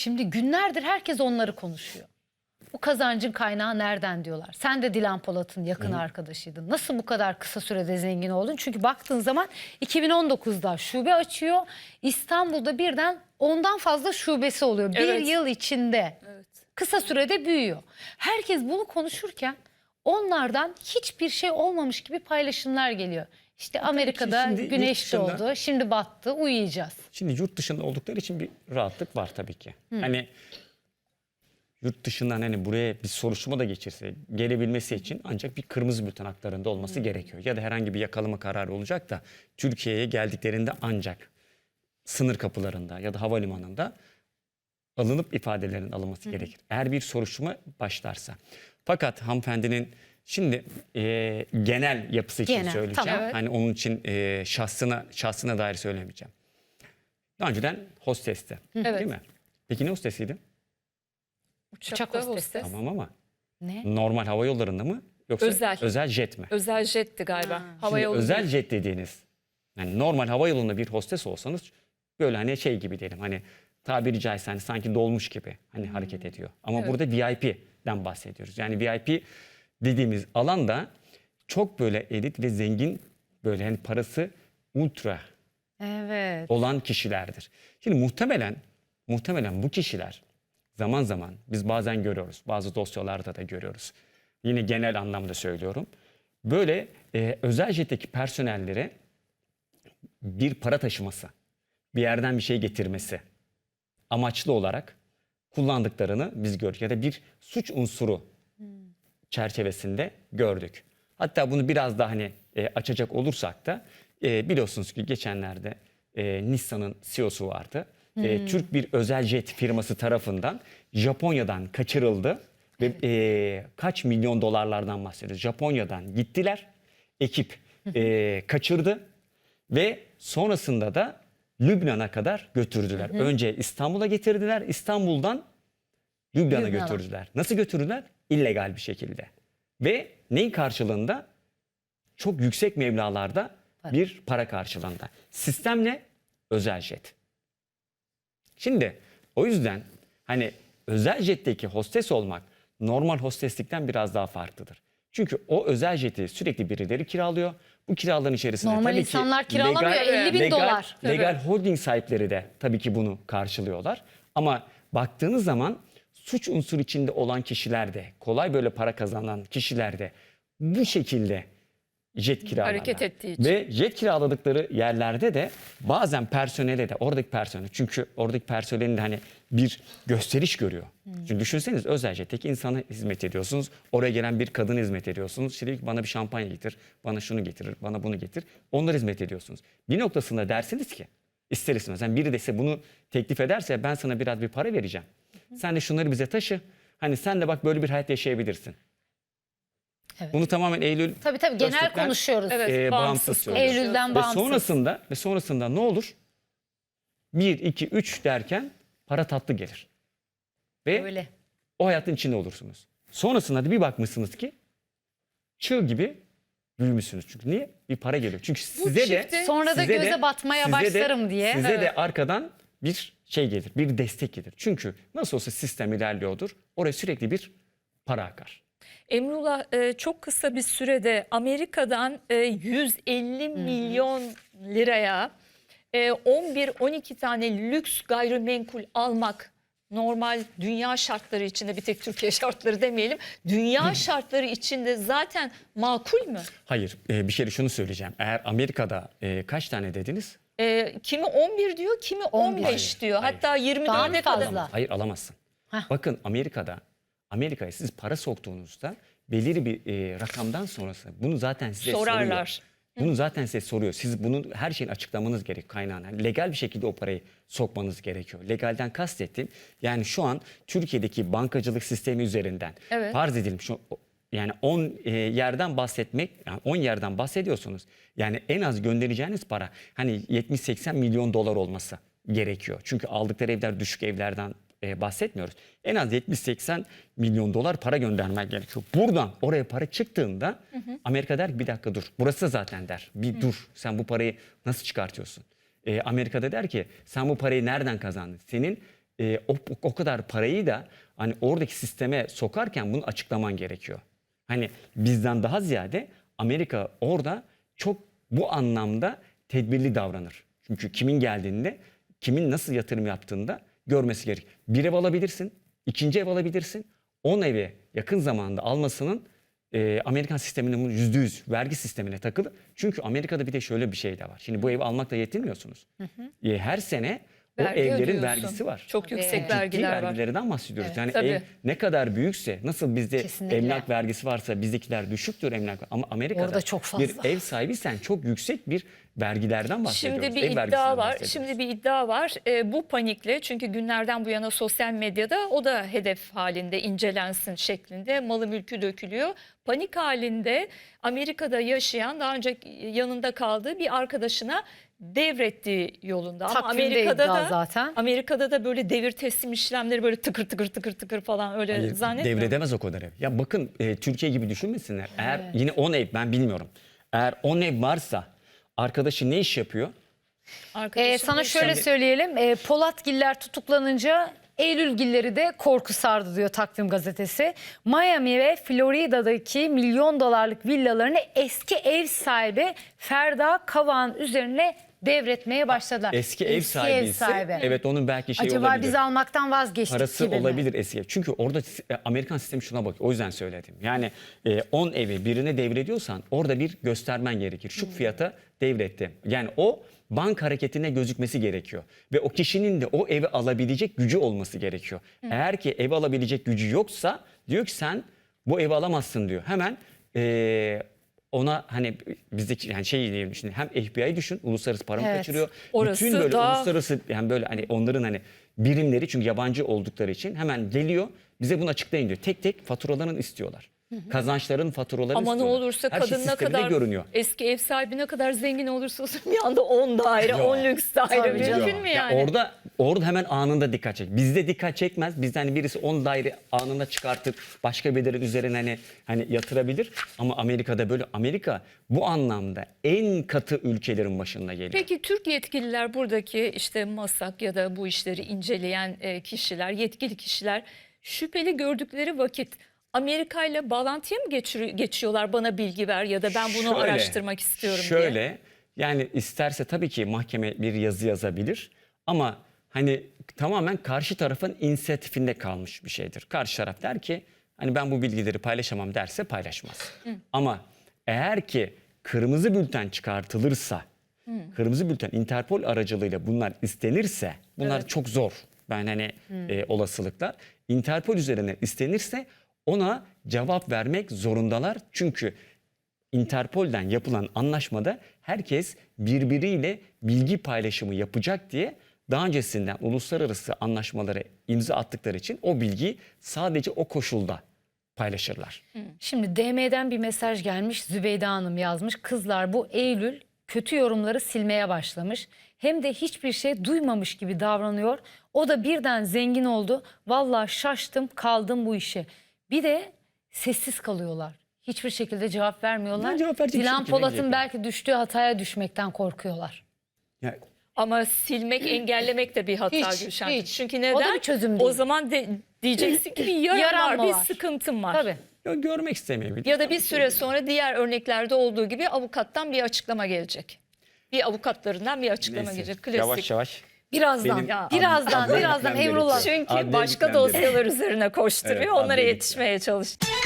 Şimdi günlerdir herkes onları konuşuyor. Bu kazancın kaynağı nereden diyorlar. Sen de Dilan Polat'ın yakın arkadaşıydın. Nasıl bu kadar kısa sürede zengin oldun? Çünkü baktığın zaman 2019'da şube açıyor. İstanbul'da birden ondan fazla şubesi oluyor. Evet. Bir yıl içinde. Evet. Kısa sürede büyüyor. Herkes bunu konuşurken onlardan hiçbir şey olmamış gibi paylaşımlar geliyor. İşte Amerika'da şimdi güneş dışında- doğdu, şimdi battı, uyuyacağız. Şimdi yurt dışında oldukları için bir rahatlık var tabii ki. Hani yurt dışından hani buraya bir soruşturma da geçirse gelebilmesi için ancak bir kırmızı bülten haklarında olması gerekiyor. Ya da herhangi bir yakalama kararı olacak da Türkiye'ye geldiklerinde ancak sınır kapılarında ya da havalimanında alınıp ifadelerin alınması gerekir. Eğer bir soruşturma başlarsa. Fakat hanımefendinin şimdi e, genel yapısı için Genel, söyleyeceğim. tamam. Evet. Hani onun için e, şahsına şahsına dair söylemeyeceğim. Daha önceden hostesti. Evet. Değil mi? Peki ne hostesiydi? Uçakta Uçak hostesi. hostes. Tamam ama Ne? normal hava yollarında mı yoksa Özel. özel jet mi? Özel jetti galiba. Hava Şimdi yolu özel değil. jet dediğiniz yani normal hava yolunda bir hostes olsanız böyle hani şey gibi diyelim hani tabiri caizse hani sanki dolmuş gibi hani hareket ediyor. Ama Hmm. Evet. burada VIP'den bahsediyoruz. Yani VIP dediğimiz alanda çok böyle elit ve zengin böyle hani parası ultra Evet. olan kişilerdir. Şimdi muhtemelen muhtemelen bu kişiler zaman zaman biz bazen görüyoruz. Bazı dosyalarda da görüyoruz. Yine genel anlamda söylüyorum. Böyle e, özel jetteki personellere bir para taşıması, bir yerden bir şey getirmesi amaçlı olarak kullandıklarını biz gördük. Ya da bir suç unsuru çerçevesinde gördük. Hatta bunu biraz daha hani e, açacak olursak da e, biliyorsunuz ki geçenlerde e, Nissan'ın CEO'su vardı. E, Türk bir özel jet firması tarafından Japonya'dan kaçırıldı ve e, kaç milyon dolarlardan bahsediyoruz. Japonya'dan gittiler, ekip e, kaçırdı ve sonrasında da Lübnan'a kadar götürdüler. Önce İstanbul'a getirdiler, İstanbul'dan Lübnan'a Lübnan'a. götürdüler. Nasıl götürdüler? İllegal bir şekilde. Ve neyin karşılığında? Çok yüksek meblalarda Para. bir para karşılığında. Sistem ne? Özel jet. Şimdi o yüzden hani özel jetteki hostes olmak normal hosteslikten biraz daha farklıdır. Çünkü o özel jeti sürekli birileri kiralıyor. Bu kiraların içerisinde Normal tabii ki insanlar kiralamıyor, legal- 50 bin legal- dolar. Legal holding sahipleri de tabii ki bunu karşılıyorlar. Ama baktığınız zaman suç unsuru içinde olan kişiler de, kolay böyle para kazanan kişiler de bu şekilde jet kiralarlar. Hareket ettiği için. Ve jet kiraladıkları yerlerde de bazen personele de oradaki personel çünkü oradaki personelin de hani bir gösteriş görüyor. Çünkü düşünseniz özel jetteki insana hizmet ediyorsunuz. Oraya gelen bir kadın hizmet ediyorsunuz. Şimdi bana bir şampanya getir, bana şunu getirir, bana bunu getir. Onlara hizmet ediyorsunuz. Bir noktasında dersiniz ki ister istemez yani biri de size bunu teklif ederse ben sana biraz bir para vereceğim. Sen de şunları bize taşı. Hani sen de bak böyle bir hayat yaşayabilirsin. Evet. Bunu tamamen Eylül Tabii tabii genel Öztürk'ten- konuşuyoruz. Evet, e, bağımsız bağımsız söylüyor. konuşuyoruz. Eylül'den Ve bağımsız. sonrasında ve sonrasında ne olur? 1 2 3 derken para tatlı gelir. Ve Öyle. o hayatın içinde olursunuz. Sonrasında da bir bakmışsınız ki çığ gibi büyümüşsünüz. Çünkü niye? Bir para geliyor. Çünkü size de çifte- Sonra da size göze batmaya size de- başlarım diye. Size Evet. de arkadan bir şey gelir, bir destek gelir. Çünkü nasıl olsa sistem ilerliyordur. Oraya sürekli bir para akar. Emrullah e, çok kısa bir sürede Amerika'dan e, 150 milyon liraya e, 11-12 tane lüks gayrimenkul almak normal dünya şartları içinde bir tek Türkiye şartları demeyelim. Dünya şartları içinde zaten makul mü? Hayır, e, bir şey şunu söyleyeceğim. Eğer Amerika'da e, kaç tane dediniz? E, kimi 11 diyor, kimi 15 Hayır, diyor. hayır. Hatta 24'e Daha mı kadar. fazla? Hayır alamazsın. Heh. Bakın Amerika'da Amerika'ya siz para soktuğunuzda belirli bir e, rakamdan sonrası bunu zaten size Sorarlar. soruyor. Bunu zaten size soruyor. Siz bunu her şeyin açıklamanız gerek kaynağına. Legal bir şekilde o parayı sokmanız gerekiyor. Legalden kastettim. Yani şu an Türkiye'deki bankacılık sistemi üzerinden Evet. farz edelim şu yani 10 e, yerden bahsetmek yani 10 yerden bahsediyorsunuz. Yani en az göndereceğiniz para hani 70-80 milyon dolar olması gerekiyor. Çünkü aldıkları evler düşük evlerden e, bahsetmiyoruz. En az 70-80 milyon dolar para göndermek gerekiyor. Buradan oraya para çıktığında Amerika der ki bir dakika dur. Burası zaten der. Bir dur. Sen bu parayı nasıl çıkartıyorsun? E, Amerika'da der ki sen bu parayı nereden kazandın? Senin e, o, o kadar parayı da hani oradaki sisteme sokarken bunu açıklaman gerekiyor. Hani bizden daha ziyade Amerika orada çok bu anlamda tedbirli davranır. Çünkü kimin geldiğinde, kimin nasıl yatırım yaptığında görmesi gerek. Bir ev alabilirsin, ikinci ev alabilirsin. 10 evi yakın zamanda almasının e, Amerikan sisteminin bunu yüzde yüz vergi sistemine takılı. Çünkü Amerika'da bir de şöyle bir şey de var. Şimdi bu evi almakla yetinmiyorsunuz. E, her sene o Vergi evlerin ödüyorsun. vergisi var. Çok yüksek Ciddi vergiler var. vergilerden bahsediyoruz. yani tabii. ev ne kadar büyükse nasıl bizde Kesinlikle. emlak vergisi varsa bizdekiler düşüktür emlak ama Amerika'da Orada çok fazla. bir ev sahibiysen çok yüksek bir vergilerden bahsediyoruz. Şimdi bir Ev iddia var. Şimdi bir iddia var. E, bu panikle çünkü günlerden bu yana sosyal medyada o da hedef halinde incelensin şeklinde malı mülkü dökülüyor. Panik halinde Amerika'da yaşayan daha önce yanında kaldığı bir arkadaşına devrettiği yolunda. Ama Takvimde Amerika'da da zaten. Amerika'da da böyle devir teslim işlemleri böyle tıkır tıkır tıkır tıkır falan öyle Hayır, zannetmiyorum. Devredemez o kadar ev. Ya bakın e, Türkiye gibi düşünmesinler. Eğer yine 10 ev ben bilmiyorum. Eğer 10 ev varsa arkadaşı ne iş yapıyor? Arkadaşım Ee, sana da- şöyle söyleyelim. Ee, Polatgiller tutuklanınca Eylülgilleri de korku sardı diyor Takvim Gazetesi. Miami ve Florida'daki milyon dolarlık villalarını eski ev sahibi Ferda Kavak'ın üzerine devretmeye başladılar. Eski ev sahibi ise evet onun belki şey Acaba olabilir. biz almaktan vazgeçtik Parası gibi mi? olabilir eski ev. Çünkü orada e, Amerikan sistemi şuna bakıyor. O yüzden söyledim. Yani e, 10 evi birine devrediyorsan orada bir göstermen gerekir. Şu fiyata devretti. Yani o bank hareketine gözükmesi gerekiyor. Ve o kişinin de o evi alabilecek gücü olması gerekiyor. Eğer ki ev alabilecek gücü yoksa diyor ki sen bu evi alamazsın diyor. Hemen e, ona hani bizdeki yani şey diyelim şimdi hem FBI düşün uluslararası para mı Evet. kaçırıyor. Orası Bütün böyle daha- uluslararası yani böyle hani onların hani birimleri çünkü yabancı oldukları için hemen geliyor bize bunu açıklayın diyor. Tek tek faturalarını istiyorlar. Kazançların faturalarını Ama ne istiyorlar. olursa Her şey kadın ne kadar görünüyor. eski ev sahibi ne kadar zengin olursa olsun bir anda 10 daire, 10 lüks daire Tabii canım. mümkün mü Ya yani? orada orada hemen anında dikkat çek. Bizde dikkat çekmez. Bizde hani birisi 10 daire anında çıkartıp başka birileri üzerine hani hani yatırabilir. Ama Amerika'da böyle Amerika bu anlamda en katı ülkelerin başında geliyor. Peki Türk yetkililer buradaki işte masak ya da bu işleri inceleyen e, kişiler, yetkili kişiler şüpheli gördükleri vakit Amerika ile bağlantıya mı geçiyorlar bana bilgi ver ya da ben bunu Şöyle, araştırmak istiyorum Şöyle diye. yani isterse tabii ki mahkeme bir yazı yazabilir ama hani tamamen karşı tarafın inisiyatifinde kalmış bir şeydir. Karşı taraf der ki hani ben bu bilgileri paylaşamam derse paylaşmaz. Ama eğer ki kırmızı bülten çıkartılırsa kırmızı bülten Interpol aracılığıyla bunlar istenirse bunlar çok zor. Ben hani e, olasılıklar Interpol üzerine istenirse ona cevap vermek zorundalar. Çünkü Interpol'den yapılan anlaşmada herkes birbiriyle bilgi paylaşımı yapacak diye daha öncesinden uluslararası anlaşmalara imza attıkları için o bilgiyi sadece o koşulda paylaşırlar. Şimdi DM'den bir mesaj gelmiş. Zübeyde Hanım yazmış. Kızlar bu Eylül kötü yorumları silmeye başlamış. Hem de hiçbir şey duymamış gibi davranıyor. O da birden zengin oldu. Vallahi şaştım kaldım bu işe. Bir de sessiz kalıyorlar. Hiçbir şekilde cevap vermiyorlar. Ya cevap verecek Dilan Polat'ın belki düştüğü hataya düşmekten korkuyorlar. Ya, Ama silmek, engellemek de bir hata Hiç, Gülşen. hiç. Çünkü O da neden? bir çözüm O değil. zaman de, diyeceksin ki bir yaram, Yaram var, mı bir var? sıkıntım var. Tabii. ya görmek istemeyebilir. Ya da bir süre sonra diğer örneklerde olduğu gibi avukattan bir açıklama gelecek. Bir avukatlarından bir açıklama Neyse, gelecek. Klasik. Yavaş yavaş. Birazdan, Benim Ya. birazdan, birazdan gitmem Emrullah. Çünkü Adliye başka gitmem dosyalar üzerine koşturuyor. Evet, Onlara adliye yetişmeye çalışıyor.